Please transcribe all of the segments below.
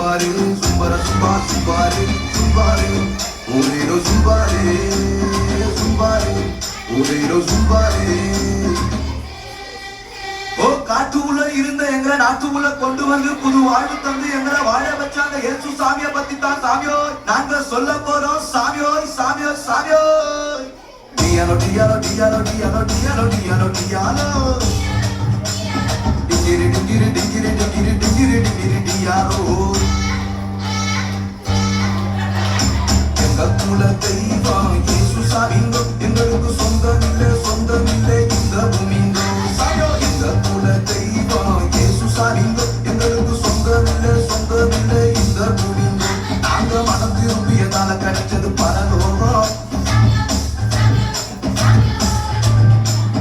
சும்பாரு சும்பர சும்பா சும்பாரு சும்பாரு. ஒரேரோ சும்பாரு சும்பாரு. ஒரேரோ சும்பாரு. ஓ காட்டுக்குள்ள இருந்த எங்களை நாட்டுக்குள்ள கொண்டு வந்து புது வாழ்வு தந்து எங்களை வாழ வச்சாங்க. ஏசு சாமிய பத்தி தான் சாமியோ நாங்க சொல்ல போறோம் சாமியோ சாமியோ சாமியோ டியாலோ டியாலோ டியாலோ டியாலோ டியாலோ டியாலோ டியாலோ டிங்கிரி டிங்கிரி டிங்கிரி டிங்கிரி டிங்கிரி டிங்கிரி குல தெய்வம் இயேசு சாமிங்கோ எங்களுக்கு சொந்தம் இல்லை சொந்தம் இல்லை இந்த பூமிங்கோ குல தெய்வம் இயேசு எங்களுக்கு சொந்தம் இல்லை சொந்தம் இல்லை இந்த பூமிங்கோ. நாங்க மனம் திரும்பியதால கிடைச்சது பரலோகம்.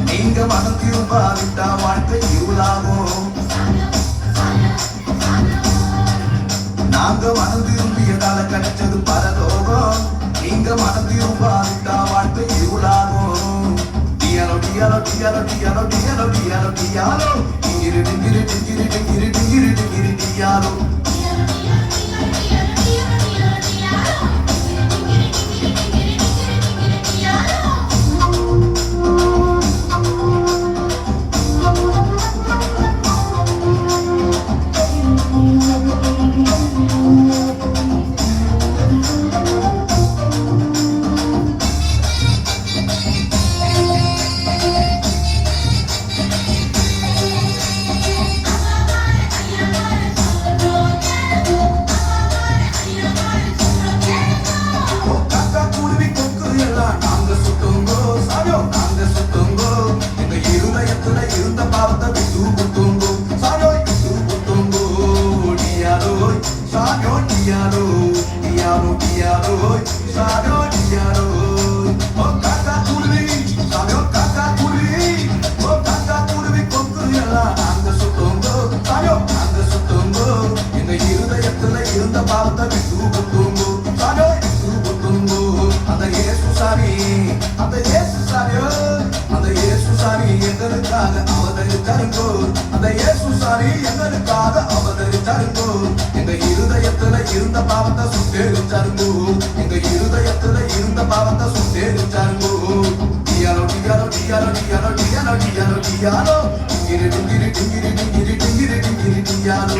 நீங்க மனம் திரும்பாவிட்டா வாழ்க்கை இருளாகும். நாங்க மனம் திரும்பியதால கிடைச்சது பரலோகம். நீங்க மனம் திரும்பாவிட்டா வாழ்க்கை இருளாகும் டியாலோ டியாலோ டியாலோ டியாலோ டியாலோ டியாலோ டியாலோ. டிங்கிரு டிங்கிரு டிங்கிரு டிங்கிரு டிங்கிரி டிங்கிரி டியாலோ. அந்த இயேசு சாமி எங்களுக்காக அவதரித்தாருங்கோ அந்த இயேசு சாமி எங்களுக்காக அவதரித்தாருங்கோ எங்க இருதயத்துல இருந்த பாவத்தை சுட்டேரிச்சாருங்கோ எங்க இருதயத்துல இருந்த பாவத்தை சுட்டேரிச்சாருங்கோ டியாலோ டியாலோ டியாலோ டியாலோ டியாலோ டியாலோ டியாலோ டிங்கிரி டிங்கிரி டிங்கிரி டிங்கிரி டிங்கிரி டிங்கிரி டியாலோ